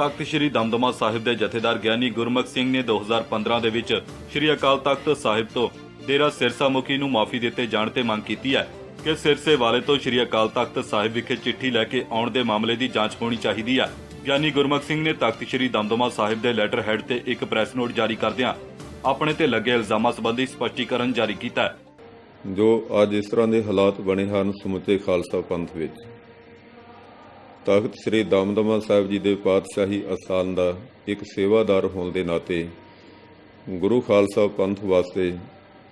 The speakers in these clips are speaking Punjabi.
ਤਖਤ ਸ੍ਰੀ ਦਮਦਮਾ ਸਾਹਿਬ ਦੇ ਜਥੇਦਾਰ ਗਿਆਨੀ ਗੁਰਮੁਖ ਸਿੰਘ ਨੇ 2015 ਦੇ ਵਿੱਚ ਸ੍ਰੀ ਅਕਾਲ ਤਖਤ ਸਾਹਿਬ ਤੋਂ ਡੇਰਾ ਸਿਰਸਾ ਮੁਖੀ ਨੂੰ ਮਾਫੀ ਦਿੱਤੇ ਜਾਣ ਤੇ ਮੰਗ ਕੀਤੀ ਹੈ ਕਿ ਸਿਰਸੇ ਵਾਲੇ ਤੋਂ ਸ੍ਰੀ ਅਕਾਲ ਤਖਤ ਸਾਹਿਬ ਵਿਖੇ ਚਿੱਠੀ ਲੈ ਕੇ ਆਉਣ ਦੇ ਮਾਮਲੇ ਦੀ ਜਾਂਚ ਹੋਣੀ ਚਾਹੀਦੀ ਹੈ। ਗਿਆਨੀ ਗੁਰਮੁਖ ਸਿੰਘ ਨੇ ਤਖਤ ਸ੍ਰੀ ਦਮਦਮਾ ਸਾਹਿਬ ਦੇ ਲੈਟਰ ਹੈਡ ਤੇ ਇੱਕ ਪ੍ਰੈਸ ਨੋਟ ਜਾਰੀ ਕਰਦਿਆਂ ਆਪਣੇ ਤੇ ਲੱਗੇ ਇਲਜ਼ਾਮਾਂ ਸੰਬੰਧੀ ਸਪਸ਼ਟੀਕਰਨ ਜਾਰੀ ਕੀਤਾ ਜੋ ਅੱਜ ਇਸ ਤਰ੍ਹਾਂ ਦੇ ਹਾਲਾਤ ਬਣੇ ਹਨ ਸਮੁੱਚੇ ਖਾਲਸਾ ਪੰਥ ਵਿੱਚ। ਤਖਤ ਸ੍ਰੀ ਦਮਦਮਾ ਸਾਹਿਬ ਜੀ ਦੇ ਪਾਤਸ਼ਾਹੀ ਅਸਥਾਨ ਦਾ ਇੱਕ ਸੇਵਾਦਾਰ ਹੋਣ ਦੇ ਨਾਤੇ ਗੁਰੂ ਖਾਲਸਾ ਪੰਥ ਵਾਸਤੇ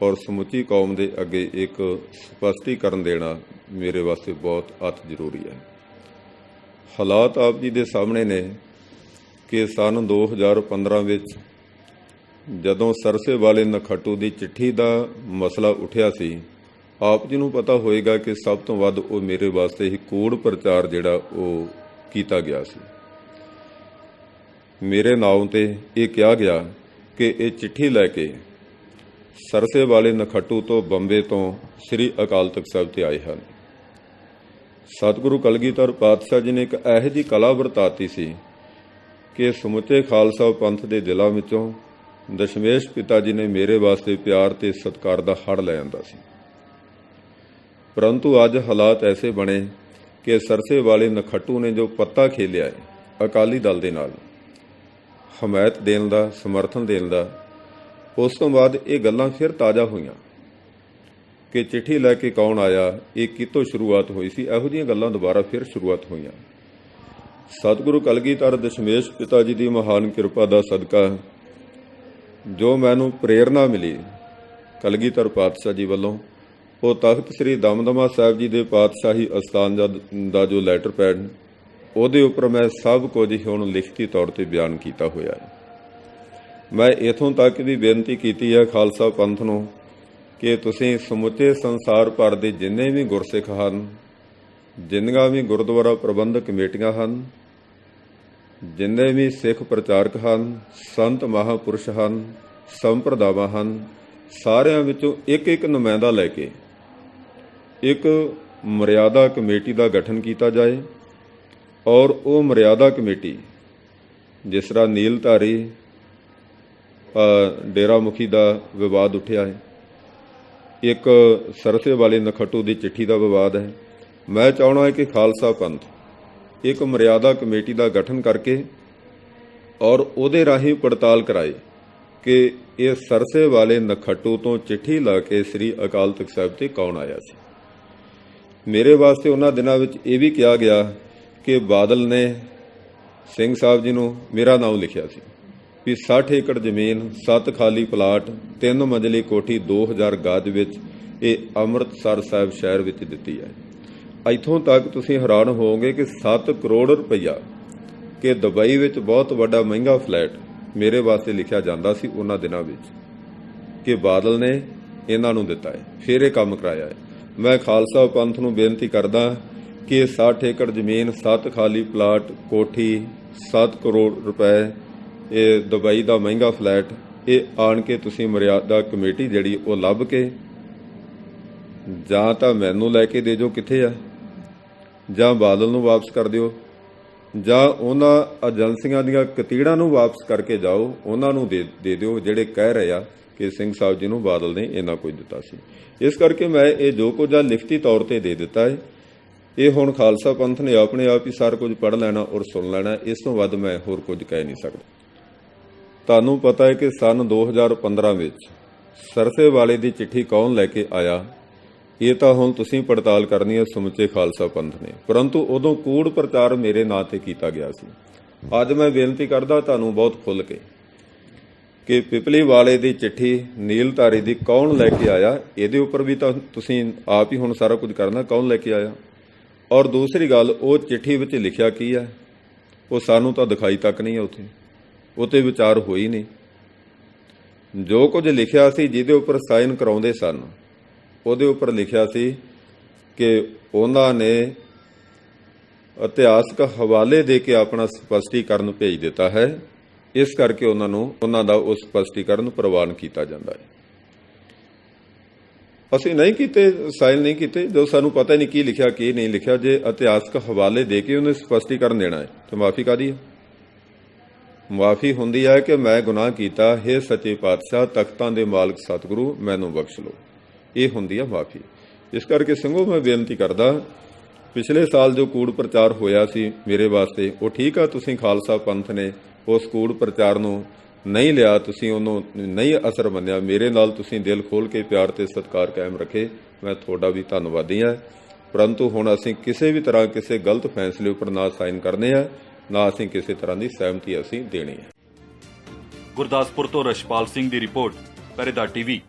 ਔਰ ਸਮੁੱਚੀ ਕੌਮ ਦੇ ਅੱਗੇ ਇੱਕ ਸਪਸ਼ਟੀਕਰਨ ਦੇਣਾ ਮੇਰੇ ਵਾਸਤੇ ਬਹੁਤ ਅਤ ਜ਼ਰੂਰੀ ਹੈ। ਹਾਲਾਤ ਆਪ ਜੀ ਦੇ ਸਾਹਮਣੇ ਨੇ ਕਿ ਸਨ 2015 ਵਿੱਚ ਜਦੋਂ ਸਰਸੇ ਵਾਲੇ ਨਖੱਟੂ ਦੀ ਚਿੱਠੀ ਦਾ ਮਸਲਾ ਉੱਠਿਆ ਸੀ ਆਪ ਜੀ ਨੂੰ ਪਤਾ ਹੋਏਗਾ ਕਿ ਸਭ ਤੋਂ ਵੱਧ ਉਹ ਮੇਰੇ ਵਾਸਤੇ ਹੀ ਕੂੜ ਪ੍ਰਚਾਰ ਜਿਹੜਾ ਉਹ ਕੀਤਾ ਗਿਆ ਸੀ। ਮੇਰੇ ਨਾਮ ਤੇ ਇਹ ਕਿਹਾ ਗਿਆ ਕਿ ਇਹ ਚਿੱਠੀ ਲੈ ਕੇ ਸਰਸੇ ਵਾਲੇ ਨਖੱਟੂ ਤੋਂ ਬੰਬੇ ਤੋਂ ਸ੍ਰੀ ਅਕਾਲ ਤਖਤ ਸਾਹਿਬ ਤੇ ਆਏ ਹਨ। ਸਤਿਗੁਰੂ ਕਲਗੀਧਰ ਪਾਤਸ਼ਾਹ ਜੀ ਨੇ ਇੱਕ ਇਹੋ ਜਿਹੀ ਕਲਾ ਵਰਤਾਤੀ ਸੀ ਕਿ ਸਮੁੱਚੇ ਖਾਲਸਾ ਪੰਥ ਦੇ ਦਿਲਾਂ ਵਿੱਚੋਂ ਦਸ਼ਮੇਸ਼ ਪਿਤਾ ਜੀ ਨੇ ਮੇਰੇ ਵਾਸਤੇ ਪਿਆਰ ਤੇ ਸਤਿਕਾਰ ਦਾ ਹੜ ਲੈ ਆਂਦਾ ਸੀ। ਪਰੰਤੂ ਅੱਜ ਹਾਲਾਤ ਐਸੇ ਬਣੇ ਕਿ ਸਰਸੇ ਵਾਲੇ ਨਖੱਟੂ ਨੇ ਜੋ ਪੱਤਾ ਖੇਲਿਆ ਹੈ, ਅਕਾਲੀ ਦਲ ਦੇ ਨਾਲ ਹਮਾਇਤ ਦੇਣ ਦਾ, ਸਮਰਥਨ ਦੇਣ ਦਾ, ਉਸ ਤੋਂ ਬਾਅਦ ਇਹ ਗੱਲਾਂ ਫਿਰ ਤਾਜ਼ਾ ਹੋਈਆਂ ਕਿ ਚਿੱਠੀ ਲੈ ਕੇ ਕੌਣ ਆਇਆ, ਇਹ ਕਿਤੋਂ ਸ਼ੁਰੂਆਤ ਹੋਈ ਸੀ, ਇਹੋ ਜਿਹੀਆਂ ਗੱਲਾਂ ਦੁਬਾਰਾ ਫਿਰ ਸ਼ੁਰੂਆਤ ਹੋਈਆਂ। ਸਤਿਗੁਰੂ ਕਲਗੀਧਰ ਦਸ਼ਮੇਸ਼ ਪਿਤਾ ਜੀ ਦੀ ਮਹਾਨ ਕਿਰਪਾ ਦਾ ਸਦਕਾ, ਜੋ ਮੈਨੂੰ ਪ੍ਰੇਰਣਾ ਮਿਲੀ ਕਲਗੀਧਰ ਪਾਤਸ਼ਾਹ ਜੀ ਵੱਲੋਂ। ਉਹ ਤਖਤ ਸ੍ਰੀ ਦਮਦਮਾ ਸਾਹਿਬ ਜੀ ਦੇ ਪਾਤਸ਼ਾਹੀ ਅਸਥਾਨ ਦਾ- ਜੋ ਲੈਟਰ ਪੈਡ, ਉਹਦੇ ਉੱਪਰ ਮੈਂ ਸਭ ਕੁਝ ਹੀ ਹੁਣ ਲਿਖਤੀ ਤੌਰ ਤੇ ਬਿਆਨ ਕੀਤਾ ਹੋਇਆ ਹੈ। ਮੈਂ ਇਥੋਂ ਤੱਕ ਵੀ ਬੇਨਤੀ ਕੀਤੀ ਹੈ ਖਾਲਸਾ ਪੰਥ ਨੂੰ ਕਿ ਤੁਸੀਂ ਸਮੁੱਚੇ ਸੰਸਾਰ ਭਰ ਦੇ ਜਿੰਨੇ ਵੀ ਗੁਰਸਿੱਖ ਹਨ, ਜਿੰਨੀਆਂ ਵੀ ਗੁਰਦੁਆਰਾ ਪ੍ਰਬੰਧਕ ਕਮੇਟੀਆਂ ਹਨ, ਜਿੰਨੇ ਵੀ ਸਿੱਖ ਪ੍ਰਚਾਰਕ ਹਨ, ਸੰਤ ਮਹਾਪੁਰਸ਼ ਹਨ, ਸੰਪਰਦਾਵਾਂ ਹਨ, ਸਾਰਿਆਂ ਵਿੱਚੋਂ ਇੱਕ ਇੱਕ ਨੁਮਾਇੰਦਾ ਲੈ ਕੇ ਇੱਕ ਮਰਿਆਦਾ ਕਮੇਟੀ ਦਾ ਗਠਨ ਕੀਤਾ ਜਾਏ ਔਰ ਉਹ ਮਰਿਆਦਾ ਕਮੇਟੀ, ਜਿਸ ਤਰ੍ਹਾਂ ਨੀਲਧਾਰੀ ਡੇਰਾ ਮੁਖੀ ਦਾ ਵਿਵਾਦ ਉੱਠਿਆ ਹੈ, ਇੱਕ ਸਰਸੇ ਵਾਲੇ ਨਖੱਟੂ ਦੀ ਚਿੱਠੀ ਦਾ ਵਿਵਾਦ ਹੈ। ਮੈਂ ਚਾਹਣਾ ਹੈ ਕਿ ਖਾਲਸਾ ਪੰਥ ਇੱਕ ਮਰਿਆਦਾ ਕਮੇਟੀ ਦਾ ਗਠਨ ਕਰਕੇ ਔਰ ਉਹਦੇ ਰਾਹੀਂ ਪੜਤਾਲ ਕਰਾਏ ਕਿ ਇਹ ਸਰਸੇ ਵਾਲੇ ਨਖੱਟੂ ਤੋਂ ਚਿੱਠੀ ਲਾ ਕੇ ਸ੍ਰੀ ਅਕਾਲ ਤਖਤ ਸਾਹਿਬ ਤੇ ਕੌਣ ਆਇਆ ਸੀ। ਮੇਰੇ ਵਾਸਤੇ ਉਹਨਾਂ ਦਿਨਾਂ ਵਿੱਚ ਇਹ ਵੀ ਕਿਹਾ ਗਿਆ ਕਿ ਬਾਦਲ ਨੇ ਸਿੰਘ ਸਾਹਿਬ ਜੀ ਨੂੰ ਮੇਰਾ ਨਾਮ ਲਿਖਿਆ ਸੀ ਵੀ 60 ਏਕੜ ਜ਼ਮੀਨ 7 ਖਾਲੀ ਪਲਾਟ 3 ਮੰਜ਼ਲੀ ਕੋਠੀ 2000 ਗਾਜ ਵਿੱਚ ਇਹ ਅੰਮ੍ਰਿਤਸਰ ਸਾਹਿਬ ਸ਼ਹਿਰ ਵਿੱਚ ਦਿੱਤੀ ਹੈ। ਇੱਥੋਂ ਤੱਕ ਤੁਸੀਂ ਹੈਰਾਨ ਹੋਵੋਗੇ ਕਿ 7 ਕਰੋੜ ਰੁਪਈਆ ਕਿ ਦੁਬਈ ਵਿੱਚ ਬਹੁਤ ਵੱਡਾ ਮਹਿੰਗਾ ਫਲੈਟ ਮੇਰੇ ਵਾਸਤੇ ਲਿਖਿਆ ਜਾਂਦਾ ਸੀ ਉਹਨਾਂ ਦਿਨਾਂ ਵਿੱਚ ਕਿ ਬਾਦਲ ਨੇ ਇਹਨਾਂ ਨੂੰ ਦਿੱਤਾ ਹੈ, ਫਿਰ ਇਹ ਕੰਮ ਕਰਾਇਆ ਹੈ। ਮੈਂ ਖਾਲਸਾ ਪੰਥ ਨੂੰ ਬੇਨਤੀ ਕਰਦਾ ਕਿ 60 ਏਕੜ ਜ਼ਮੀਨ 7 ਖਾਲੀ ਪਲਾਟ, ਕੋਠੀ 7 ਕਰੋੜ ਰੁਪਏ, ਇਹ ਦੁਬਈ ਦਾ ਮਹਿੰਗਾ ਫਲੈਟ, ਇਹ ਆਣ ਕੇ ਤੁਸੀਂ ਮਰਿਆਦਾ ਕਮੇਟੀ ਜਿਹੜੀ ਉਹ ਲੱਭ ਕੇ ਜਾਂ ਤਾਂ ਮੈਨੂੰ ਲੈ ਕੇ ਦੇ ਜੋ ਕਿੱਥੇ ਆ, ਜਾਂ ਬਾਦਲ ਨੂੰ ਵਾਪਸ ਕਰ ਦਿਓ, ਜਾਂ ਉਹਨਾਂ ਏਜੰਸੀਆਂ ਦੀਆਂ ਕਤੀੜਾਂ ਨੂੰ ਵਾਪਸ ਕਰਕੇ ਜਾਓ, ਉਹਨਾਂ ਨੂੰ ਦੇ ਦੇ ਦਿਓ ਜਿਹੜੇ ਕਹਿ ਰਹੇ ਆ। ਕਿ ਸਿੰਘ ਸਾਹਿਬ ਜੀ ਨੂੰ ਬਾਦਲ ਨੇ ਇੰਨਾ ਕੁਝ ਦਿੱਤਾ ਸੀ। ਇਸ ਕਰਕੇ ਮੈਂ ਇਹ ਜੋ ਕੁਝ ਆ ਲਿਖਤੀ ਤੌਰ ਤੇ ਦੇ ਦਿੱਤਾ ਹੈ। ਇਹ ਹੁਣ ਖਾਲਸਾ ਪੰਥ ਨੇ ਆਪਣੇ ਆਪ ਹੀ ਸਾਰਾ ਕੁਝ ਪੜ੍ਹ ਲੈਣਾ ਔਰ ਸੁਣ ਲੈਣਾ, ਇਸ ਤੋਂ ਵੱਧ ਮੈਂ ਹੋਰ ਕੁਝ ਕਹਿ ਨਹੀਂ ਸਕਦਾ। ਤੁਹਾਨੂੰ ਪਤਾ ਹੈ ਕਿ ਸਨ 2015 ਵਿੱਚ ਸਰਸੇ ਵਾਲੇ ਦੀ ਚਿੱਠੀ ਕੌਣ ਲੈ ਕੇ ਆਇਆ? ਇਹ ਤਾਂ ਹੁਣ ਤੁਸੀਂ ਪੜਤਾਲ ਕਰਨੀ ਹੈ ਸਮੁੱਚੇ ਖਾਲਸਾ ਪੰਥ ਨੇ। ਪਰੰਤੂ ਉਦੋਂ ਕੂੜ ਪ੍ਰਚਾਰ ਮੇਰੇ ਨਾਂ ਤੇ ਕੀਤਾ ਗਿਆ ਸੀ। ਅੱਜ ਮੈਂ ਬੇਨਤੀ ਕਰਦਾ ਤੁਹਾਨੂੰ ਬਹੁਤ ਖੁੱਲ ਕੇ ਕਿ ਪਿਪਲੀ ਵਾਲੇ ਦੀ ਚਿੱਠੀ ਨੀਲਧਾਰੀ ਦੀ ਕੌਣ ਲੈ ਕੇ ਆਇਆ? ਇਹਦੇ ਉੱਪਰ ਵੀ ਤਾਂ ਤੁਸੀਂ ਆਪ ਹੀ ਹੁਣ ਸਾਰਾ ਕੁਝ ਕਰਨਾ, ਕੌਣ ਲੈ ਕੇ ਆਇਆ? ਔਰ ਦੂਸਰੀ ਗੱਲ, ਉਹ ਚਿੱਠੀ ਵਿੱਚ ਲਿਖਿਆ ਕੀ ਹੈ? ਉਹ ਸਾਨੂੰ ਤਾਂ ਦਿਖਾਈ ਤੱਕ ਨਹੀਂ ਹੈ ਉੱਥੇ। ਉਤੇ ਵਿਚਾਰ ਹੋਈ ਨਹੀਂ। ਜੋ ਕੁਝ ਲਿਖਿਆ ਸੀ, ਜਿਹਦੇ ਉੱਪਰ ਸਾਈਨ ਕਰਾਉਂਦੇ ਸਨ, ਉਹਦੇ ਉੱਪਰ ਲਿਖਿਆ ਸੀ ਕਿ ਉਹਨਾਂ ਨੇ ਇਤਿਹਾਸਕ ਹਵਾਲੇ ਦੇ ਕੇ ਆਪਣਾ ਸਪਸ਼ਟੀਕਰਨ ਭੇਜ ਦਿੱਤਾ ਹੈ। ਇਸ ਕਰਕੇ ਉਹਨਾਂ ਨੂੰ, ਉਹਨਾਂ ਦਾ ਉਹ ਸਪਸ਼ਟੀਕਰਨ ਪ੍ਰਵਾਨ ਕੀਤਾ ਜਾਂਦਾ ਹੈ। ਅਸੀਂ ਨਹੀਂ ਕੀਤੇ, ਸਾਈਨ ਨਹੀਂ ਕੀਤੇ ਜੋ ਸਾਨੂੰ ਪਤਾ ਹੀ ਨਹੀਂ ਕੀ ਲਿਖਿਆ, ਕੀ ਨਹੀਂ ਲਿਖਿਆ, ਜੇ ਇਤਿਹਾਸਕ ਹਵਾਲੇ ਦੇ ਕੇ ਉਹਨੇ ਸਪਸ਼ਟੀਕਰਨ ਦੇਣਾ ਹੈ, ਤੇ ਮਾਫੀ ਕਾਦੀ ਹੈ? ਮਾਫੀ ਹੁੰਦੀ ਹੈ ਕਿ ਮੈਂ ਗੁਨਾਹ ਕੀਤਾ, ਹੈ ਸੱਚੇ ਪਾਤਸ਼ਾਹ, ਤਖਤਾਂ ਦੇ ਮਾਲਕ ਸਤਿਗੁਰੂ, ਮੈਨੂੰ ਬਖਸ਼ ਲੋ ਇਹ ਹੁੰਦੀ ਹੈ ਮਾਫੀ। ਇਸ ਕਰਕੇ ਸੰਗੋ ਮੈਂ ਬੇਨਤੀ ਕਰਦਾ, ਪਿਛਲੇ ਸਾਲ ਜੋ ਕੂੜ ਪ੍ਰਚਾਰ ਹੋਇਆ ਸੀ ਮੇਰੇ ਵਾਸਤੇ, ਉਹ ਠੀਕ ਆ, ਤੁਸੀਂ ਖਾਲਸਾ ਪੰਥ ਨੇ ਉਸ ਕੂੜ ਪ੍ਰਚਾਰ ਨੂੰ ਨਹੀਂ ਲਿਆ, ਤੁਸੀਂ ਉਹਨੂੰ ਨਹੀਂ ਅਸਰ ਮੰਨਿਆ। ਮੇਰੇ ਨਾਲ ਤੁਸੀਂ ਦਿਲ ਖੋਲ ਕੇ ਪਿਆਰ ਤੇ ਸਤਿਕਾਰ ਕਾਇਮ ਰੱਖੇ। ਮੈਂ ਤੁਹਾਡਾ ਵੀ ਧੰਨਵਾਦੀ ਹਾਂ। ਪਰੰਤੂ ਹੁਣ ਅਸੀਂ ਕਿਸੇ ਵੀ ਤਰ੍ਹਾਂ ਕਿਸੇ ਗਲਤ ਫੈਸਲੇ ਉੱਪਰ ਨਾ ਸਾਈਨ ਕਰਨੇ ਆ, ਨਾ ਅਸੀਂ ਕਿਸੇ ਤਰ੍ਹਾਂ ਦੀ ਸਹਿਮਤੀ ਅਸੀਂ ਦੇਣੀ ਹੈ ਗੁਰਦਾਸਪੁਰ ਤੋਂ ਰਸ਼ਪਾਲ ਸਿੰਘ ਦੀ ਰਿਪੋਰਟ ਪਹਿਰੇਦਾਰ ਟੀਵੀ।